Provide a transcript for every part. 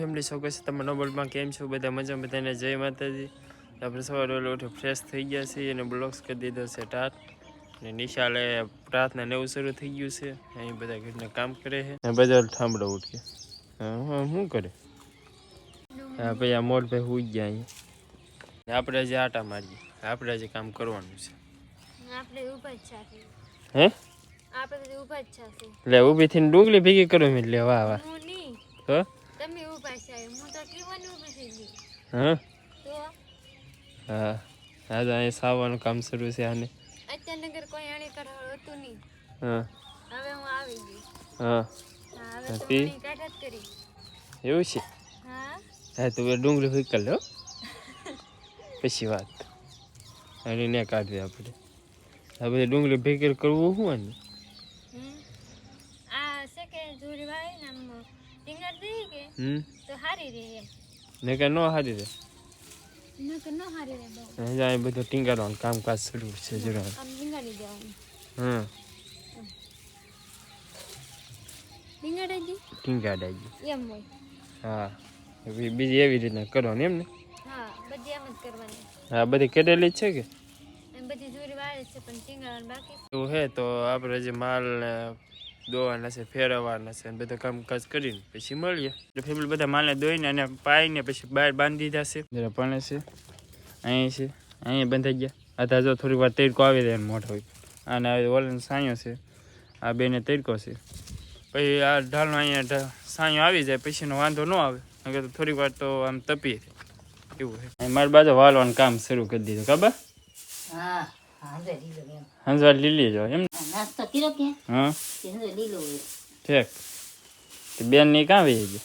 Family સૌ કશે તમે નોબલમાં કેમ છો? બધા મજા બધાને જય માતાજી. આપણે સવારે વહેલો ઉઠે ફ્રેશ થઈ ગયા છીએ અને બ્લોક્સ કરી દીધો છે ટાટ. અને નિશાળે પ્રાર્થના ને એવું શરૂ થઈ ગયું છે. અહીં બધા ઘરના કામ કરે છે. અને બધા ઠામડો ઉઠે. હા હા, શું કરે? હા ભાઈ આ મોટ ભાઈ હુઈ ગયા અહીંયા. આપણે જે આટા મારીએ. આપણે જે કામ કરવાનું છે. આપણે ઊભા જ હે? આપણે તો જ છે. એટલે ઊભી થઈને ડુંગળી ભેગી કરો મેં એટલે વાહ વાહ. હું નહીં. તો તમે ઊભા છો હું તો કેવાની ઊભી થઈ ગઈ. હા? તો? હા. હા તો અહીં સાવવાનું કામ શરૂ છે આને. અત્યાર નગર કોઈ આણી કાઢવા હતું નહીં. હા. હવે હું આવી ગઈ. હા. હવે તો હતી? કાઢત કરી. એવું છે? હા? હા તો ડુંગળી ભેગી કરી લો પછી વાત. અને ને કાઢવી આપણે. હવે ડુંગળી ભેગી કરવું શું આને હમ આ છે કે જોડી વાળી ને આમ ટીંગર દઈ કે હમ? તો હારી રહે એમ. ને કે નો હારી ન રહે બહુ. બધું ટીંગાડવાનું કામકાજ શરૂ છે જરા. આમ ટીંગાડી દેવાનું. હમ. એમ હોય. હા બીજી એવી રીતના કરવાની એમ ને? હા બધી એમ જ કરવાની. હા બધી કેટેલી જ છે કે? બધી જોડી વાળી છે પણ ટીંગાડવાનું બાકી છે. તો આપણે જે માલ ને દોવાના છે ફેરવવાના છે બધા બધું કામકાજ કરીને પછી મળીએ. એટલે ફેમિલી બધા માલને દોઈને અને પાઈને પછી બહાર બાંધી દીધા છે જરા પણ છે અહીં છે અહીં બંધાઈ ગયા. આધા જો થોડીક વાર તડકો આવી જાય મોટો હોય. અને હવે ઓલન સાંયો છે આ બેને તડકો છે. પછી આ ઢાલનો અહીંયા સાંયો આવી જાય પછીનો વાંધો ન આવે. નકર તો થોડીક વાર તો આમ તપી રહે એવું છે અહીં મારી બાજુ વાળવાનું કામ શરૂ કરી દીધું ખબર? હા હાંજે લીલો એમ. હંસવાર લીલી જો એમ કર્યો કે? હા. લીલો બેનની કાં વહી ગઈ?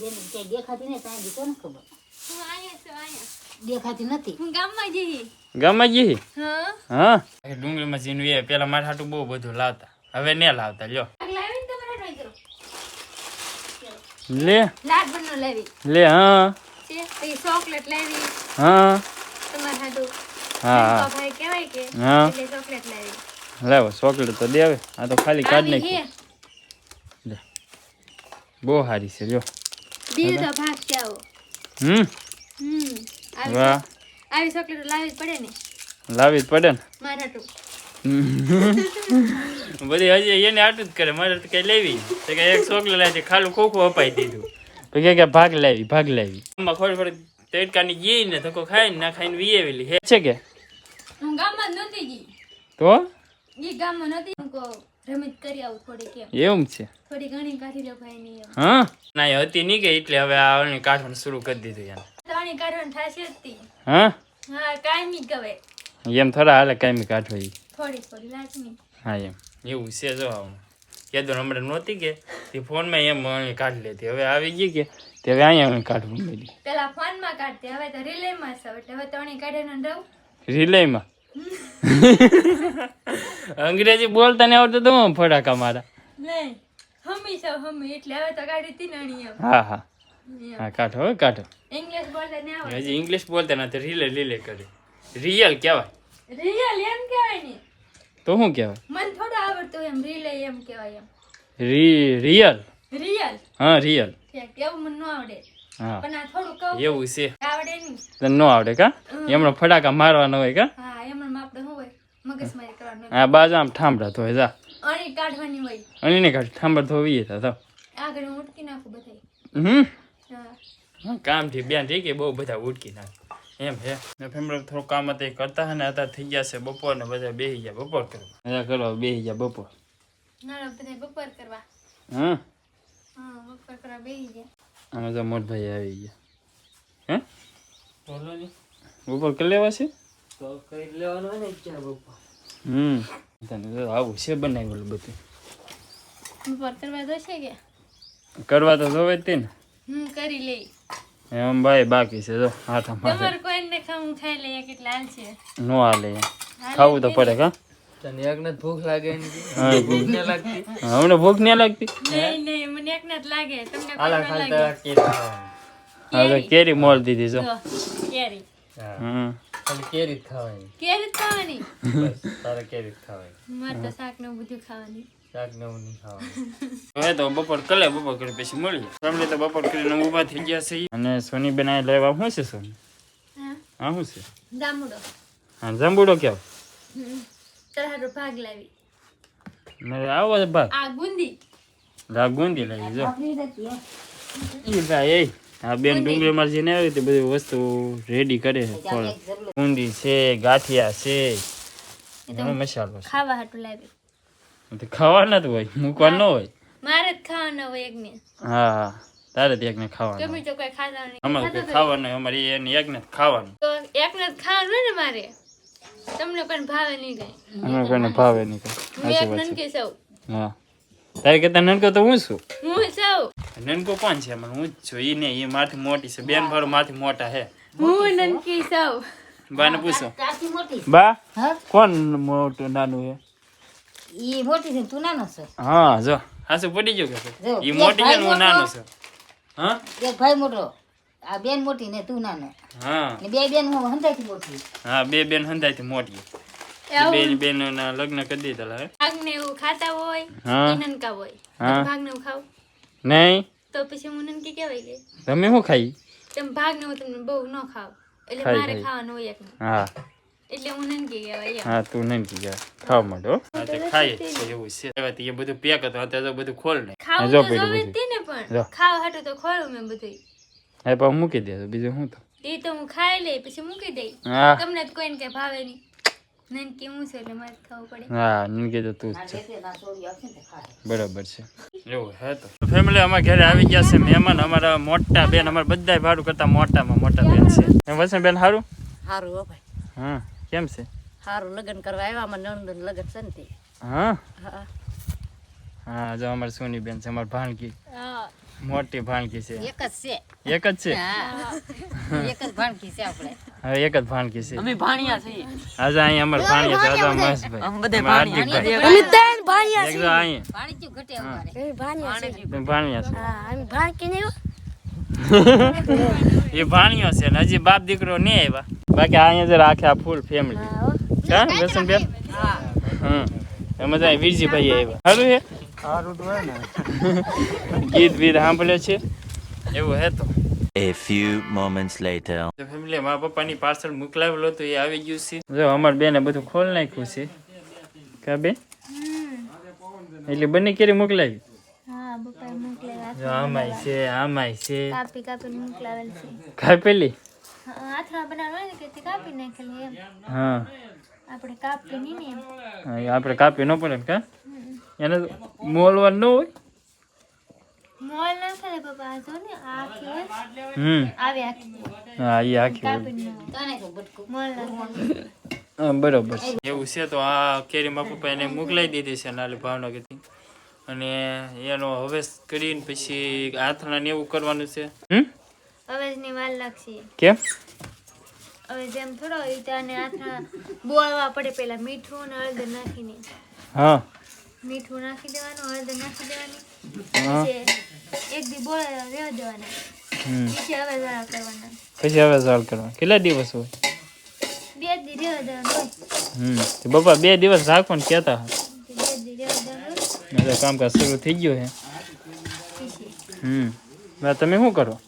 બેન ક્યાંય દેખાતી ને ત્યાં દીધો ને ખબર? હું અહીંયા છું અહીંયા. દેખાતી નથી. ગામમાં જઈ ગામમાં ગઈ હા? હા. ડુંગળીમાં જીનું એ પેલા મારા હાટું બહુ બધું લાવતા. હવે ને લાવતા લ્યો. લે. લાડ બનો લાવી. લે હા. ચોકલેટ લાવી. હા. તમારે હા ભાઈ કહેવાય કે હા. ચોકલેટ લાવી. લાવો ચોકલેટ તો દેવે આ તો ખાલી કાઢ નાખી બહુ સારી છે જો. હમ? હમ વાહ. આવી ચોકલેટ લાવી જ પડે ને. લાવી જ પડે ને? મારા તો. બધી હજી એને આટલું જ કરે. મારે તો કઈ લેવી તો કે એક ચોકલેટ લાવી ખાલી ખોખું અપાઈ દીધું. તો કે ભાગ લાવી ભાગ લાવી. આમાં ખોડ ખોડ તેડકાની ગઈ ને ધક્કો ખાઈને ના ખાઈને વીએવેલી. હે છે કે? હું ગામમાં નહોતી ગઈ. તો? એ ગામમાં નહોતી હું કહું રમત કરી આવું થોડી કેમ એવું છે? થોડી ઘણી કાઢી લો ભાઈ ની હા? ના હતી નહીં કે એટલે હવે આ કાઢવાનું શરૂ કરી દીધું યાર ત્રણેય કાઢવાની થશે જ હા? હા કાંઈ કવે એમ થોડા હાલે કાંઈ કાઢવા ઈ. થોડી થોડી લાજમી. હા એમ. એવું છે જો આવું. કીધું હમણાં નહોતી કે તે ફોનમાં એમ કાઢી લેતી. હવે આવી ગઈ કે તે હવે અહીંયા ઓલી કાઢવું મળી પેલા ફોનમાં કાઢતી હવે તો રિલેમાં છે. એટલે હવે કાઢીને રહું. રિલેમાં અંગ્રેજી બોલતા ને આવડતું તો ફટાકા મારા. નહીં હમી છો હમી. એટલે હવે તો કાઢી તી હા હા. હા કાઢો કાઢો. ઇંગ્લિશ બોલતા ને આવડે. હજી ઇંગ્લિશ બોલતા નથી રીલે રીલે કરે. રિયલ કહેવાય. રિયલ એમ કહેવાય ને? તો શું કહેવાય? મને થોડું આવડતું એમ રિલે એમ કહેવાય એમ. રી રિયલ રિયલ હા રિયલ મને ન આવડે. એવું છે. તને ન આવડે કા? એમનો ફટાકા મારવાના હોય કા? હા બાજુ આમ ઠામડા ધોય જા. અણી ને કાઢ ઠામડા ધોવી હતા તો. બધાય. હમ? કામથી બેન થઈ ગઈ બહુ બધા ઉડકી નાખે. એમ હે ને થોડું કામ હતા એ કરતા ને અત્યારે થઈ ગયા છે બપોર ને બધા બેસી ગયા બપોર કરવા. મજા કરવા બેસી ગયા બપોર. ના બધા બપોર કરવા. હા. હા બપોર કરવા બેસી ગયા. આમાં તો મોટભાઈ આવી ગયા. હે? ઉપર કરી લેવા છે? હમ. તને તો આવું છે બનાવેલું બધું. ઉપર કરવા જશે કે? કરવા તો જોવે જ તે ને. હમ કરી લઈ. એમ ભાઈ બાકી છે જો હાથા માથે તમારે કોઈને ખાવું ખાઈ લઈએ કેટલા હાલ છે? નો હાલે. ખાવું તો પડે કા? ભૂખ લાગે હા, ભૂખ ન લાગતી. હમણાં ભૂખ નહીં લાગતી. નહીં નહીં મને એક જ લાગે. તમને આલા કોઈ ન ખાલી લાગે. કેરી. ખાવાની. હવે કેરી. મોલ દીધી જો. જો, કેરી. હમ. કેરી ખાવાની. કેરી ખાવાની? તારે કેરી ખાવાની. મારે તો શાક ને બધું ખાવાની. શાક ને એવું નહીં ખાવાનું. હવે તો બપોર કલે બપોર કરી પછી મળીએ. ફેમિલી તો બપોર કરીને ઊભા થઈ ગયા છે અને સોની બેન લેવા શું છે સોની? હા? હા શું છે? જામુડો હા જાંબુડો કેવો તરહારો ભાગ લાવી. મારે આવો છે ભાગ. આ ગુંદી. લા ગુંદી લાવી જો. આપણી નથી હે. ભાઈ એ. આ બેન ડુંગળી મારજી ને આવી બધી વસ્તુ રેડી કરે છે ફળ. એક છે ગાંઠિયા છે. ઘણો મસાલો ખાવા હાટું લાવી. તો ખાવાના જ હોય મૂકવા ન હોય. મારે જ ખાવાના હોય એકને હા હા તારે એક ને ખાવાનું. ગમે તો કોઈ ખાતા અમારે ખાવાનું અમારે એને એકને જ ખાવાનું. તો એકને જ ખાવાનું ને મારે. તમને પણ ભાવે નહીં કઈ. અમે કોઈને ભાવે નહીં હું એક છે. નનકી સૌ હા. તારે કરતા નનકો તો હું છું? હું સૌ નનકો કોણ છે મને હું જ છું. ને એ માથી મોટી છે. બેન ભાડું માથી મોટા હે હું નનકી સૌ બાને પૂછો. બા? કોણ મોટું નાનું હે ઈ મોટી છે તું નાનો છે? હા જો. હાસુ પડી ગયું કે? ઈ મોટી છે ને હું નાનો છે. હા? એક ભાઈ મોટો. આ બેન મોટી ને તું નાનો. હા. ને બે બેન હું હંધાઈથી મોટી. હા બે બેન હંધાઈથી મોટી. બેન બેન ના લગ્ન કરી દીધા હે? ભાગ ને એવું ખાતા હોય હા. નનકા હોય. હા. ભાગ ને એવું ખાવ? નહીં. તો પછી હું નનકી કહેવાય ગઈ તમે શું ખાઈ? તમે ભાગ ને હું તમને બહુ ન ખાવ. એટલે મારે ખાવાનું હોય એક હા. એટલે હું નનકી કહેવાય હા તું નનકી કી ગયા માંડો હા. તે ખાઈએ. એવું છે. એ બધું પેક હતું અત્યારે તો બધું ખોલ ને ખાવું તો જોવે ને પણ. ખાવ હાટું તો ખોલું મેં બધું હવે પણ મૂકી દે બીજું શું તો? એ તો હું ખાઈ લઈ પછી મૂકી દઈ. હા. તમને તો કોઈને કે ભાવે નહીં. નનકી હું છું એટલે મારે ખાવું પડે. હા નીકળી તો તું જ છે. બે ના છોડી આવશે ને તો ખાય બરાબર છે. એવું હે તો. ફેમિલી અમારા ઘરે આવી ગયા છે મહેમાન અમારા મોટા બેન અમારા બધા ભાડું કરતા મોટામાં મોટા બેન છે. એમ વસન બેન સારું સારું હો ભાઈ. હા કેમ છે? સારું લગ્ન કરવા આવ્યા અમારે લગ્ન છે ને હા? હા. હા જો અમારી સોની બેન છે અમારી ભાણકી. હા. મોટી ભાણકી છે. એક જ છે. એક જ છે? હા. એક જ ભાણકી છે આપણે. હવે એક જ ભાણકી છે. અમે ભાણિયા છીએ. આજે અહીંયા અમારે ભાણિયા છે. આજે મહેશભાઈ અમે બધે અમારા હાર્દિકભાઈ. ભાણિયા એક જો અહીંયા. પાણી ચું ઘટે અમારે. તમે ભાણિયા છે હા એ ભાણિયો છે ને હજી બાપ દીકરો નહીં આવ્યા. બાકી અહીંયા જરા આખે આ ફૂલ ફેમિલી કા વ્યસન બેન. હમ. એમાં તો વીરજીભાઈ આવ્યા. સારું છે ગીત બીત સાંભળે છે? એવું હે તો. A few moments later. Family મારા પપ્પાની પાર્સલ મોકલાવેલો તો એ આવી ગયું છે. જો અમાર બેને બધું ખોલ નાખ્યું છે. કા બેન? એટલે બંને કેરી મોકલાવી? આમાંય છે આમાંય છે. કાપી કાપી મોકલાવેલ છે. કાપેલી? ને તે ને આપણે કાપી ન પડે કા? એને મોલવાનું ન હોય? મોલ ને જો ને આ હમ. આવે હા એ ન નાખે બરોબર એવું છે તો આ કેરી મારા પપ્પા એને મોકલાઈ દીધી છે નાલી ભાવનગરથી. અને એનો હવેસ કરીને પછી આથણા ને એવું કરવાનું છે. હમ? અવેજની વાર લાગશે. કેમ? હવે જેમ થોડો રીતે આને આથણા બોળવા પડે પેલા મીઠું અને હળદર નાખીને. હા. મીઠું નાખી દેવાનું હળદર નાખી દેવાની. હા. એક દી બોળવા રહેવા દેવાના. હમ. પછી હવે જરા કરવાના. પછી હવે કેટલા દિવસ હોય? બે દી રહેવા દેવાનું હમ. તો પપ્પા બે દિવસ રાખવાનું કહેતા કામકાજ શરૂ થઈ ગયું છે. હમ. તમે શું કરો?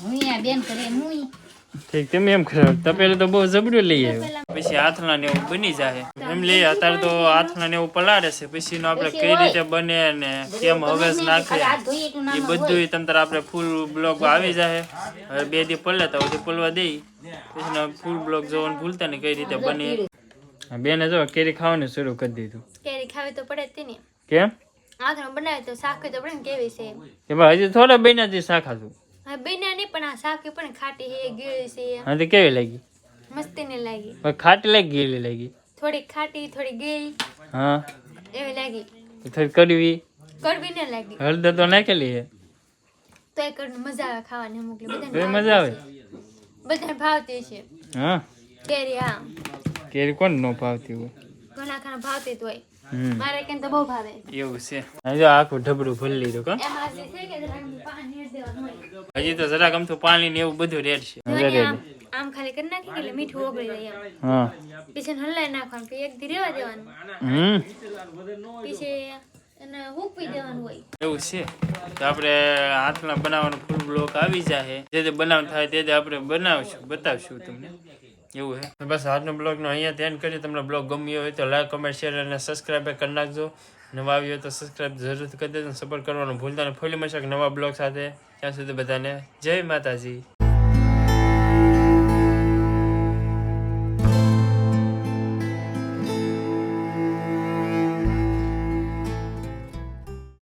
હું અહીંયા બેન કરે હું ઠીક તમે એમ કરો તપેલું તો બહુ જબરું લઈ આવ્યો. પછી આથણા ને એવું બની જાય. એમ લઈએ અત્યારે તો આથણા ને એવું પલાળે છે. પછી નો આપણે કઈ રીતે બને ને કેમ હવેસ નાખે એ બધું તંત્ર આપણે ફૂલ બ્લોક આવી જાય. હવે બે દી પલે તો પછી પલવા દઈ પછી ફૂલ બ્લોક જોવાનું ભૂલતા ને કઈ રીતે બને. બેને જો કેરી ખાવાનું શરૂ કરી દીધું. કેરી ખાવી તો પડે જ ને કેમ? આથણું બનાવે તો શાક તો પડે ને કેવી છે? એમ. કે ભાઈ હજી થોડા બન્યા શાક હતું હવે બેના નહીં પણ આ સાકી પણ ખાટી છે ગીળી છે. હા તો કેવી લાગી? મસ્તી ને લાગી. પણ ખાટી લાગી ગયેલી લાગી? થોડી ખાટી થોડી ગીળી. હા. એવી લાગી. થોડી કડવી? કડવી ન લાગી. હળદર તો નાખેલી હે તો એ કડ મજા આવે ખાવાની અમુક બધાને મજા આવે? બધાને ભાવતી છે. હા. કેરી હા. કેરી કોણ નો ભાવતી હોય? ઘણા ખાના ભાવતી હોય. મારે કેમ તો બહુ ભાવે. એવું છે. હજી આખું ઢબડું ભરી લીધું કા? હજી તો જરાક આમ તો પાણી ને એવું બધું રેડ છે. જો હજી રેડ અહીંયા આમ ખાલી કરી નાખી એટલે મીઠું ઓગળી જાય હા. પછી હલાઈ નાખવાનું પછી એક દી રેવા દેવાનું. હમ. પછી એવું છે. તો આપણે હાથમાં બનાવવાનો ફૂલ બ્લોક આવી જાય જે જે બનાવવાનું થાય તે તે આપણે બનાવશું બતાવશું તમને. એવું છે બસ આજનો બ્લોગનો અહીંયા ધ્યાન કરી તમને બ્લોગ ગમ્યો હોય તો લાઈક કમેન્ટ શેર અને સબસ્ક્રાઈબ કરી નાખજો. નવા આવ્યો તો સબસ્ક્રાઈબ જરૂરથી કરી દેજો સપોર્ટ કરવાનું ભૂલતા ને ફોલી મળશે નવા બ્લોગ સાથે. ત્યાં સુધી બધાને જય માતાજી.